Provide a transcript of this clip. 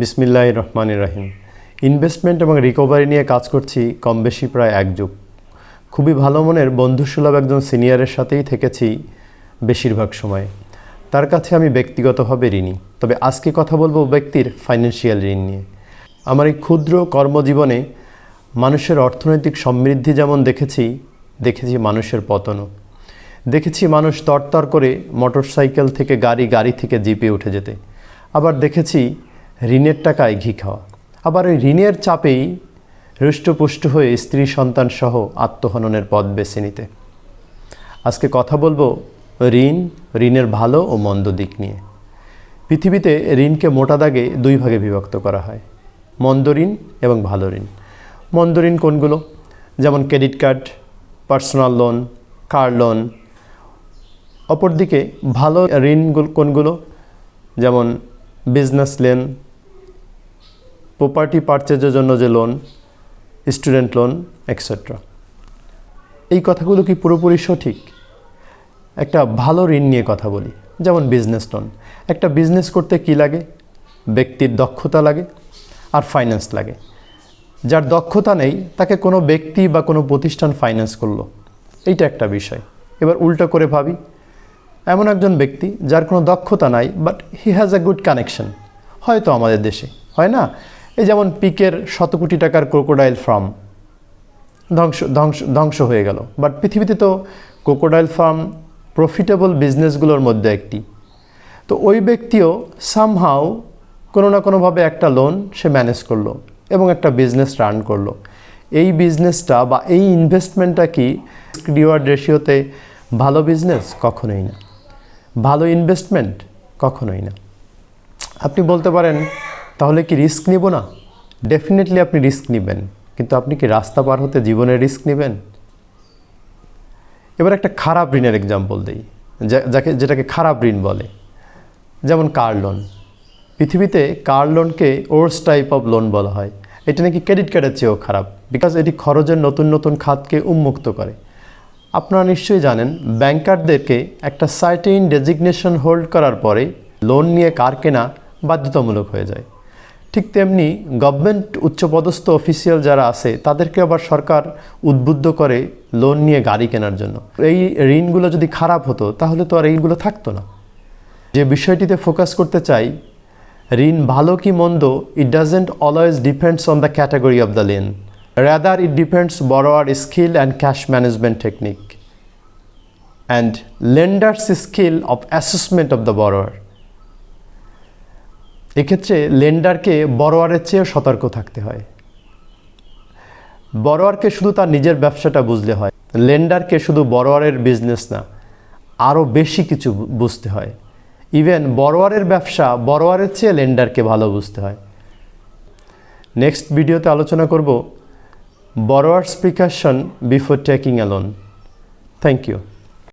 বিসমিল্লাহ রহমান রাহিম। ইনভেস্টমেন্ট এবং রিকভারি নিয়ে কাজ করছি কম বেশি প্রায় এক যুগ। খুবই ভালো মনের বন্ধুসুলভ একজন সিনিয়রের সাথেই থেকেছি বেশিরভাগ সময়। তার কাছে আমি ব্যক্তিগতভাবে ঋণী। তবে আজকে কথা বলব ব্যক্তির ফাইন্যান্সিয়াল ঋণ নিয়ে। আমার এই ক্ষুদ্র কর্মজীবনে মানুষের অর্থনৈতিক সমৃদ্ধি যেমন দেখেছি দেখেছি মানুষের পতনও। দেখেছি মানুষ তরতর করে মোটরসাইকেল থেকে গাড়ি গাড়ি থেকে জিপে উঠে যেতে। আবার দেখেছি ঋণের টাকায় ঘি খাওয়া। আবার ওই ঋণের চাপেই হৃষ্টপুষ্ট হয়ে স্ত্রী সন্তান সহ আত্মহননের পথ বেছে নিতে। আজকে কথা বলব ঋণ, ঋণের ভালো ও মন্দ দিক নিয়ে। পৃথিবীতে ঋণকে মোটা দাগে দুই ভাগে বিভক্ত করা হয়, মন্দ ঋণ এবং ভালো ঋণ। মন্দ ঋণ কোনগুলো? যেমন credit card, personal loan, car loan. অপরদিকে ভালো ঋণগুলো কোনগুলো? যেমন বিজনেস লোন প্রপার্টি পারচেজের জন্য যে লোন স্টুডেন্ট লোন এক্সেট্রা এই কথাগুলো কি পুরোপুরি সঠিক? একটা ভালো ঋণ নিয়ে কথা বলি, যেমন বিজনেস লোন একটা বিজনেস করতে কি লাগে? ব্যক্তির দক্ষতা লাগে আর ফাইন্যান্স লাগে। যার দক্ষতা নেই, তাকে কোনো ব্যক্তি বা কোনো প্রতিষ্ঠান ফাইন্যান্স করল। এইটা একটা বিষয়। এবার উল্টো করে ভাবি, এমন একজন ব্যক্তি যার কোনো দক্ষতা নাই but he has a good connection হয়তো আমাদের দেশে, হয় না? এই যেমন পিকের শত কোটি টাকার ক্রোকোডাইল ফার্ম ধ্বংস ধ্বংস ধ্বংস হয়ে গেল। বাট পৃথিবীতে তো ক্রোকোডাইল ফার্ম প্রফিটেবল বিজনেসগুলোর মধ্যে একটি। তো ওই ব্যক্তিও সামহাও কোনো না কোনোভাবে একটা লোন সে ম্যানেজ করল এবং একটা বিজনেস রান করল। এই বিজনেসটা বা এই ইনভেস্টমেন্টটা কি রিওয়ার্ড রেশিওতে ভালো বিজনেস কখনোই না। ভালো ইনভেস্টমেন্ট কখনোই না। আপনি বলতে পারেন তাহলে কি রিস্ক নিব না? ডেফিনেটলি আপনি রিস্ক নেবেন। কিন্তু আপনি কি রাস্তা পার হতে জীবনে রিস্ক নেবেন? এবার একটা খারাপ ঋণের এক্সাম্পল দিই। যাকে, যেটাকে খারাপ ঋণ বলে। যেমন কার লোন পৃথিবীতে কার লোনকে ওর্স টাইপ অফ লোন বলা হয়। এটা নাকি ক্রেডিট কার্ডের চেয়েও খারাপ। বিকজ এটি খরচের নতুন নতুন খাতকে উন্মুক্ত করে। আপনারা নিশ্চয়ই জানেন ব্যাংকারদেরকে একটা সার্টেইন ডেজিগনেশন হোল্ড করার পরে লোন নিয়ে কার কেনা বাধ্যতামূলক হয়ে যায়। ঠিক তেমনি গভর্নমেন্ট উচ্চপদস্থ অফিসিয়াল যারা আছে, তাদেরকে আবার সরকার উদ্বুদ্ধ করে লোন নিয়ে গাড়ি কেনার জন্য। এই ঋণগুলো যদি খারাপ হতো, তাহলে তো আর এইগুলো থাকতো না। যে বিষয়টিতে ফোকাস করতে চাই, ঋণ ভালো কি মন্দ it doesn't always depends on the category of the lender rather it depends borrower skill and cash management technique and lender's skill of assessment of the borrower এক্ষেত্রে লেন্ডারকে বড়োয়ারের চেয়েও সতর্ক থাকতে হয়। বড়োয়ারকে শুধু তার নিজের ব্যবসাটা বুঝলে হয় লেন্ডারকে শুধু বড়োয়ারের বিজনেস না, আরও বেশি কিছু বুঝতে হয়। ইভেন বড়োয়ারের ব্যবসা বড়োয়ারের চেয়ে লেন্ডারকে ভালো বুঝতে হয়। নেক্সট ভিডিওতে আলোচনা করব borrower's precaution before taking a loan thank you